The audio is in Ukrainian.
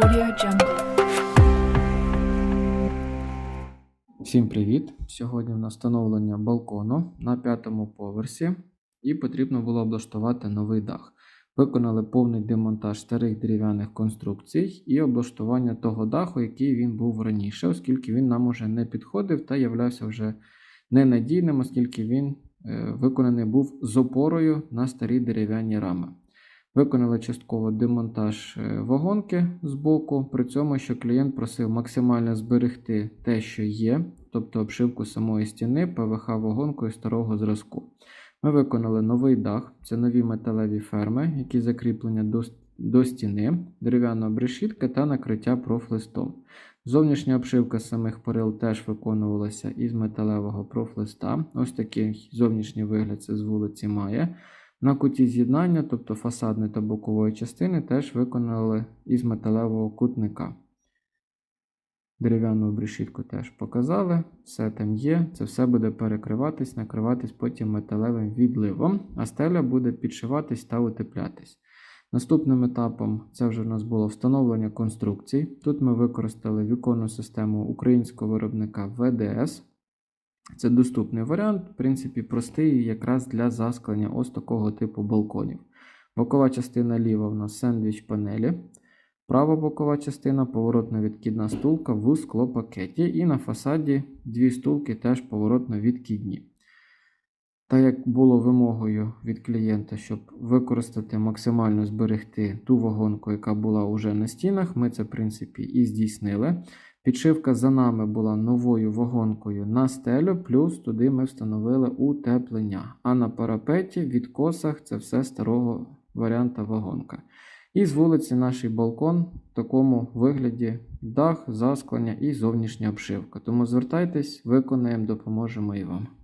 Audio Jungle. Всім привіт! Сьогодні в нас встановлення балкону на п'ятому поверсі, і потрібно було облаштувати новий дах. Виконали повний демонтаж старих дерев'яних конструкцій і облаштування того даху, який він був раніше, оскільки він нам уже не підходив та являвся вже ненадійним, оскільки він е, виконаний був з опорою на старі дерев'яні рами. Виконали частково демонтаж е, вагонки з боку, при цьому, що клієнт просив максимально зберегти те, що є, тобто обшивку самої стіни ПВХ вагонкою старого зразку. Ми виконали новий дах, це нові металеві ферми, які закріплені до, до стіни, дерев'яна обрешітка та накриття профлистом. Зовнішня обшивка самих перил теж виконувалася із металевого профлиста. Ось такий зовнішній вигляд це з вулиці має. На куті з'єднання, тобто фасадної та бокової частини, теж виконали із металевого кутника. Дерев'яну обрешітку теж показали, все там є, це все буде перекриватись, накриватись потім металевим відливом, а стеля буде підшиватись та утеплятись. Наступним етапом це вже в нас було встановлення конструкцій. Тут ми використали віконну систему українського виробника VDS. Це доступний варіант, в принципі, простий якраз для засклення ось такого типу балконів. Бокова частина ліва в нас сендвіч панелі. Права бокова частина поворотно відкидна стулка в склопакеті. І на фасаді дві стулки теж поворотно відкидні. Так як було вимогою від клієнта, щоб використати максимально зберегти ту вагонку, яка була уже на стінах, ми це в принципі і здійснили. Підшивка за нами була новою вагонкою на стелю, плюс туди ми встановили утеплення. А на парапеті, відкосах це все старого варіанта вагонка. І з вулиці наш балкон в такому вигляді дах, засклення і зовнішня обшивка. Тому звертайтесь, виконаємо, допоможемо і вам.